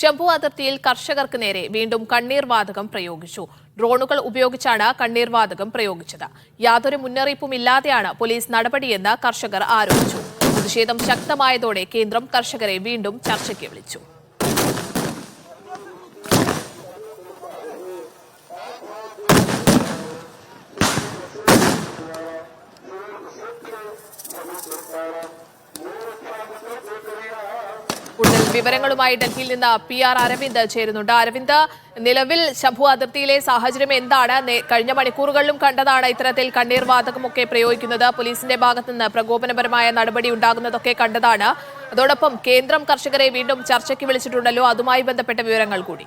ശംഭു അതിർത്തിയിൽ കർഷകർക്ക് നേരെ വീണ്ടും കണ്ണീർ വാതകം പ്രയോഗിച്ചു. ഡ്രോണുകൾ ഉപയോഗിച്ചാണ് കണ്ണീർ വാതകം പ്രയോഗിച്ചത്. യാതൊരു മുന്നറിയിപ്പും ഇല്ലാതെയാണ് പോലീസ് നടപടിയെന്ന് കർഷകർ ആരോപിച്ചു. പ്രതിഷേധം ശക്തമായതോടെ കേന്ദ്രം കർഷകരെ വീണ്ടും ചർച്ചയ്ക്ക് വിളിച്ചു കൂടുതൽ വിവരങ്ങളുമായി ഡൽഹിയിൽ നിന്ന് പി ആർ അരവിന്ദ് ചേരുന്നുണ്ട്. അരവിന്ദ് നിലവിൽ ശംഭു അതിർത്തിയിലെ സാഹചര്യം എന്താണ്? കഴിഞ്ഞ മണിക്കൂറുകളിലും കണ്ടതാണ് ഇത്തരത്തിൽ കണ്ണീർ വാതകമൊക്കെ പ്രയോഗിക്കുന്നത്. പോലീസിന്റെ ഭാഗത്തു നിന്ന് പ്രകോപനപരമായ നടപടി ഉണ്ടാകുന്നതൊക്കെ കണ്ടതാണ്. അതോടൊപ്പം കേന്ദ്രം കർഷകരെ വീണ്ടും ചർച്ചയ്ക്ക് വിളിച്ചിട്ടുണ്ടല്ലോ. അതുമായി ബന്ധപ്പെട്ട വിവരങ്ങൾ കൂടി.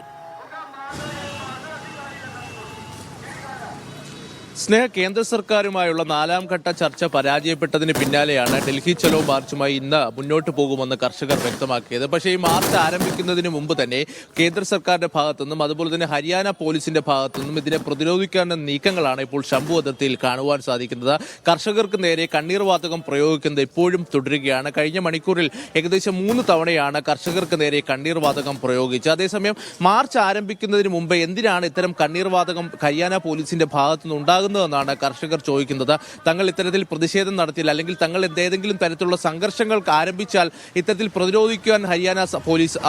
സ്നേഹ കേന്ദ്ര സർക്കാരുമായുള്ള നാലാം ഘട്ട ചർച്ച പരാജയപ്പെട്ടതിന് പിന്നാലെയാണ് ഡൽഹി ചലോ മാർച്ചുമായി ഇന്ന് മുന്നോട്ട് പോകുമെന്ന് കർഷകർ വ്യക്തമാക്കിയത്. പക്ഷേ ഈ മാർച്ച് ആരംഭിക്കുന്നതിന് മുമ്പ് തന്നെ കേന്ദ്ര സർക്കാരിന്റെ ഭാഗത്തുനിന്നും അതുപോലെ തന്നെ ഹരിയാന പോലീസിന്റെ ഭാഗത്തുനിന്നും ഇതിനെ പ്രതിരോധിക്കാനുള്ള നീക്കങ്ങളാണ് ഇപ്പോൾ ശംഭു അതിർത്തിയിൽ കാണുവാൻ സാധിക്കുന്നത്. കർഷകർക്ക് നേരെ കണ്ണീർ വാതകം പ്രയോഗിക്കുന്നത് ഇപ്പോഴും തുടരുകയാണ്. കഴിഞ്ഞ മണിക്കൂറിൽ ഏകദേശം മൂന്ന് തവണയാണ് കർഷകർക്ക് നേരെ കണ്ണീർ വാതകം പ്രയോഗിച്ചത്. അതേസമയം മാർച്ച് ആരംഭിക്കുന്നതിന് മുമ്പ് എന്തിനാണ് ഇത്തരം കണ്ണീർ വാതകം ഹരിയാന പോലീസിന്റെ ഭാഗത്തുനിന്ന് ഉണ്ടാകുന്നതെന്നാണ് കർഷകർ ചോദിക്കുന്നത്. തങ്ങൾ ഇത്തരത്തിൽ പ്രതിഷേധം നടത്തിയില്ല. അല്ലെങ്കിൽ തങ്ങൾ ഏതെങ്കിലും തരത്തിലുള്ള സംഘർഷങ്ങൾക്ക് ആരംഭിച്ചാൽ ഇത്തരത്തിൽ പ്രതിരോധിക്കാൻ ഹരിയാന പോലീസ്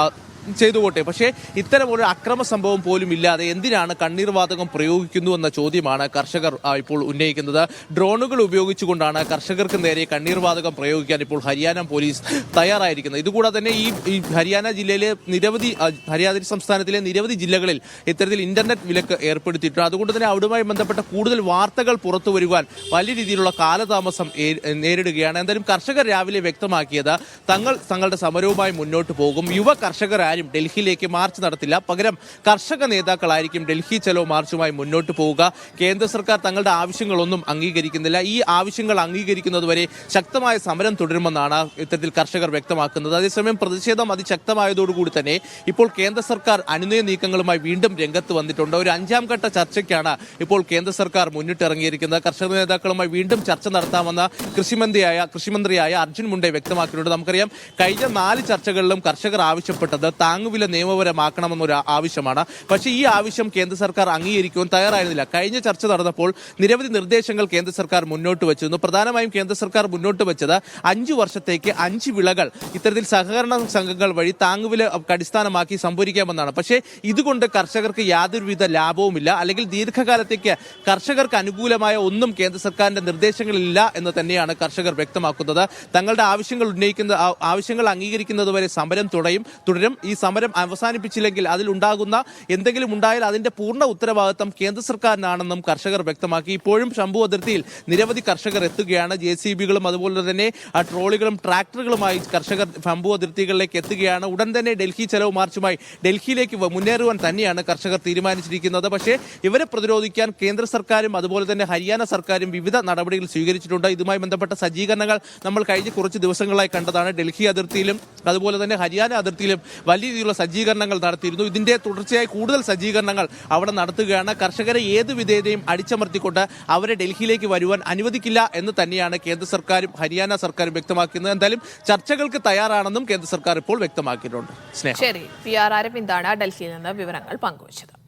ചെയ്തുകൊട്ടെ പക്ഷേ ഇത്തരം ഒരു അക്രമ സംഭവം പോലും ഇല്ലാതെ എന്തിനാണ് കണ്ണീർ വാതകം പ്രയോഗിക്കുന്നു എന്ന ചോദ്യമാണ് കർഷകർ ഇപ്പോൾ ഉന്നയിക്കുന്നത്. ഡ്രോണുകൾ ഉപയോഗിച്ചുകൊണ്ടാണ് കർഷകർക്ക് നേരെ കണ്ണീർ വാതകം പ്രയോഗിക്കാൻ ഇപ്പോൾ ഹരിയാന പോലീസ് തയ്യാറായിരിക്കുന്നത്. ഇതുകൂടാതെ തന്നെ ഈ ഹരിയാന ജില്ലയിലെ നിരവധി ഹരിയാന സംസ്ഥാനത്തിലെ നിരവധി ജില്ലകളിൽ ഇത്തരത്തിൽ ഇന്റർനെറ്റ് വിലക്ക് ഏർപ്പെടുത്തിയിട്ടുണ്ട്. അതുകൊണ്ട് തന്നെ അവിടുമായി ബന്ധപ്പെട്ട കൂടുതൽ വാർത്തകൾ പുറത്തു വരുവാൻ വലിയ രീതിയിലുള്ള കാലതാമസം നേരിടുകയാണ്. എന്തായാലും കർഷകർ രാവിലെ വ്യക്തമാക്കിയത് തങ്ങൾ തങ്ങളുടെ സമരവുമായി മുന്നോട്ട് പോകും. യുവ കർഷകരാരും ഡൽഹിയിലേക്ക് മാർച്ച് നടത്തില്ല. പകരം കർഷക നേതാക്കളായിരിക്കും ഡൽഹി ചലോ മാർച്ചുമായി മുന്നോട്ട് പോവുക. കേന്ദ്ര സർക്കാർ തങ്ങളുടെ ആവശ്യങ്ങളൊന്നും അംഗീകരിക്കുന്നില്ല. ഈ ആവശ്യങ്ങൾ അംഗീകരിക്കുന്നതുവരെ ശക്തമായ സമരം തുടരുമെന്നാണ് ഇത്തരത്തിൽ കർഷകർ വ്യക്തമാക്കുന്നത്. അതേസമയം പ്രതിഷേധം അതിശക്തമായതോടുകൂടി തന്നെ ഇപ്പോൾ കേന്ദ്ര സർക്കാർ അനുനയ നീക്കങ്ങളുമായി വീണ്ടും രംഗത്ത് വന്നിട്ടുണ്ട്. ഒരു അഞ്ചാം ഘട്ട ചർച്ചയ്ക്കാണ് ഇപ്പോൾ കേന്ദ്ര സർക്കാർ മുന്നിട്ടിറങ്ങിയിരിക്കുന്നത്. കർഷക നേതാക്കളുമായി വീണ്ടും ചർച്ച നടത്താമെന്ന കൃഷിമന്ത്രിയായ കൃഷിമന്ത്രിയായ അർജുൻ മുണ്ടെ വ്യക്തമാക്കിയിട്ടുണ്ട്. നമുക്കറിയാം കഴിഞ്ഞ നാല് ചർച്ചകളിലും കർഷകർ ആവശ്യപ്പെട്ടത് താങ്ങുവില നിയമപരമാക്കണമെന്നൊരു ആവശ്യമാണ്. പക്ഷേ ഈ ആവശ്യം കേന്ദ്ര സർക്കാർ അംഗീകരിക്കുവാൻ തയ്യാറായിരുന്നില്ല. കഴിഞ്ഞ ചർച്ച നടന്നപ്പോൾ നിരവധി നിർദ്ദേശങ്ങൾ കേന്ദ്ര സർക്കാർ മുന്നോട്ട് വെച്ചിരുന്നു. പ്രധാനമായും കേന്ദ്ര സർക്കാർ മുന്നോട്ട് വെച്ചത് അഞ്ചു വർഷത്തേക്ക് അഞ്ച് വിളകൾ ഇത്തരത്തിൽ സഹകരണ സംഘങ്ങൾ വഴി താങ്ങുവില അടിസ്ഥാനമാക്കി സംഭരിക്കാമെന്നാണ്. പക്ഷേ ഇതുകൊണ്ട് കർഷകർക്ക് യാതൊരുവിധ ലാഭവുമില്ല. അല്ലെങ്കിൽ ദീർഘകാലത്തേക്ക് കർഷകർക്ക് അനുകൂലമായ ഒന്നും കേന്ദ്ര സർക്കാരിന്റെ നിർദ്ദേശങ്ങളില്ല എന്ന് തന്നെയാണ് കർഷകർ വ്യക്തമാക്കുന്നത്. തങ്ങളുടെ ആവശ്യങ്ങൾ ഉന്നയിക്കുന്ന ആവശ്യങ്ങൾ അംഗീകരിക്കുന്നതുവരെ സമരം തുടയും തുടരും. സമരം അവസാനിപ്പിച്ചില്ലെങ്കിൽ അതിലുണ്ടാകുന്ന എന്തെങ്കിലും ഉണ്ടായാൽ അതിന്റെ പൂർണ ഉത്തരവാദിത്തം കേന്ദ്ര സർക്കാരിനാണെന്നും കർഷകർ വ്യക്തമാക്കി. ഇപ്പോഴും ശംഭു അതിർത്തിയിൽ നിരവധി കർഷകർ എത്തുകയാണ്. ജെ സി ബികളും അതുപോലെ തന്നെ ട്രോളികളും ട്രാക്ടറുകളുമായി കർഷകർ ശംഭു അതിർത്തികളിലേക്ക് എത്തുകയാണ്. ഉടൻ തന്നെ ഡൽഹി ചെലവ് മാർച്ചുമായി ഡൽഹിയിലേക്ക് മുന്നേറുവാൻ തന്നെയാണ് കർഷകർ തീരുമാനിച്ചിരിക്കുന്നത്. പക്ഷേ ഇവരെ പ്രതിരോധിക്കാൻ കേന്ദ്ര സർക്കാരും അതുപോലെ തന്നെ ഹരിയാന സർക്കാരും വിവിധ നടപടികൾ സ്വീകരിച്ചിട്ടുണ്ട്. ഇതുമായി ബന്ധപ്പെട്ട സജ്ജീകരണങ്ങൾ നമ്മൾ കഴിഞ്ഞ കുറച്ച് ദിവസങ്ങളായി കണ്ടതാണ്. ഡൽഹി അതിർത്തിയിലും അതുപോലെ തന്നെ ഹരിയാന അതിർത്തിയിലും രീതിയിലുള്ള സജ്ജീകരണങ്ങൾ നടത്തിയിരുന്നു. ഇതിന്റെ തുടർച്ചയായി കൂടുതൽ സജ്ജീകരണങ്ങൾ അവിടെ നടത്തുകയാണ്. കർഷകരെ ഏത് വിധേയതയും അടിച്ചമർത്തിക്കൊണ്ട് അവരെ ഡൽഹിയിലേക്ക് വരുവാൻ അനുവദിക്കില്ല എന്ന് തന്നെയാണ് കേന്ദ്ര സർക്കാരും ഹരിയാന സർക്കാരും വ്യക്തമാക്കുന്നത്. എന്തായാലും ചർച്ചകൾക്ക് തയ്യാറാണെന്നും കേന്ദ്ര സർക്കാർ ഇപ്പോൾ വ്യക്തമാക്കിയിട്ടുണ്ട്. ശരി. പി ആർ അരവിന്ദാണ് ഡൽഹിയിൽ നിന്ന് വിവരങ്ങൾ പങ്കുവച്ചത്.